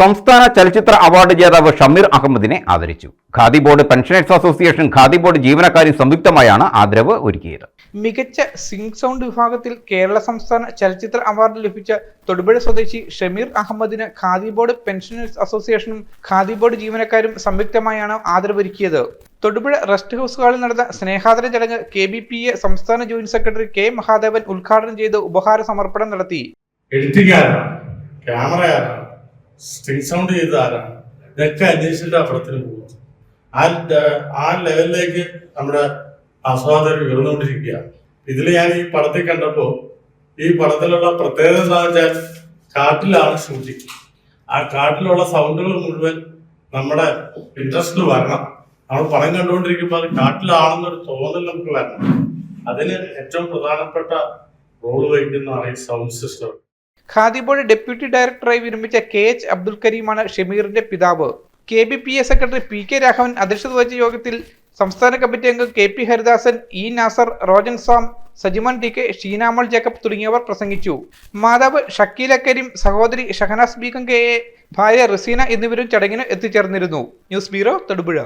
സംസ്ഥാന ചലച്ചിത്ര അവാർഡ് ജേതാവ് ഷമീർ അഹമ്മദിനെ ആദരിച്ചു. Khadi board pensioners association Khadi board ജീവനക്കാരും സംയുക്തമായാണ് ആദരവ് ഒരുക്കിയത്. മികച്ച സിംഗ് സൗണ്ട് വിഭാഗത്തിൽ കേരള സംസ്ഥാന ചലച്ചിത്ര അവാർഡ് ലഭിച്ച തൊടുപുഴ സ്വദേശി ഷമീർ അഹമ്മദിന് ഖാദി ബോർഡ് പെൻഷനേഴ്സ് അസോസിയേഷനും ഖാദി ബോർഡ് ജീവനക്കാരും സംയുക്തമായാണ് ആദരവൊരുക്കിയത്. തൊടുപുഴ റെസ്റ്റ് ഹൗസ് ഹാളിൽ നടന്ന സ്നേഹാദര ചടങ്ങ് കെ ബി പി എ സംസ്ഥാന ജോയിന്റ് സെക്രട്ടറി കെ മഹാദേവൻ ഉദ്ഘാടനം ചെയ്ത് ഉപഹാര സമർപ്പണം നടത്തി. എഴുത്തുകാരാണ് ആരാണ് സ്റ്റിൽ സൗണ്ട് ചെയ്ത ആരാണ്? ഇതൊക്കെ അന്വേഷിച്ചിട്ട് ആ പടത്തിന് പോകും ആ ആ ലെവലിലേക്ക് നമ്മുടെ ആസ്വാദകർ ഉയർന്നുകൊണ്ടിരിക്കുകയാണ് ഇതിൽ ഞാൻ ഈ പടത്തിൽ കണ്ടപ്പോൾ ഈ പടത്തിലുള്ള പ്രത്യേകത എന്താണെന്ന് വെച്ചാൽ കാട്ടിലാണ് ഷൂട്ടിംഗ് ആ കാട്ടിലുള്ള സൗണ്ടുകൾ മുഴുവൻ നമ്മുടെ ഇൻട്രസ്റ്റിൽ വരണം. നമ്മൾ പടം കണ്ടുകൊണ്ടിരിക്കുമ്പോൾ അത് കാട്ടിലാണെന്നൊരു തോന്നൽ നമുക്ക് വരണം. അതിന് ഏറ്റവും പ്രധാനപ്പെട്ട റോൾ വഹിക്കുന്നതാണ് ഈ sound system Khadi board deputy ഡയറക്ടറായി വിരമിച്ച കെ എച്ച് അബ്ദുൽ കരീമാണ് ഷമീറിന്റെ പിതാവ്. K B P A secretary P K Raghavan അധ്യക്ഷത വഹിച്ച യോഗത്തിൽ സംസ്ഥാന കമ്മിറ്റി അംഗം K P Haridasan E Nasar Rojan Sam Sajiman T K Sheenamol Jacob തുടങ്ങിയവർ പ്രസംഗിച്ചു. മാതാവ് ഷക്കീല കരീം സഹോദരി ഷഹനാസ് ബീഗം കെ എ ഭാര്യ റസീന എന്നിവരും ചടങ്ങിന് എത്തിച്ചേർന്നിരുന്നു. News bureau Thodupuzha.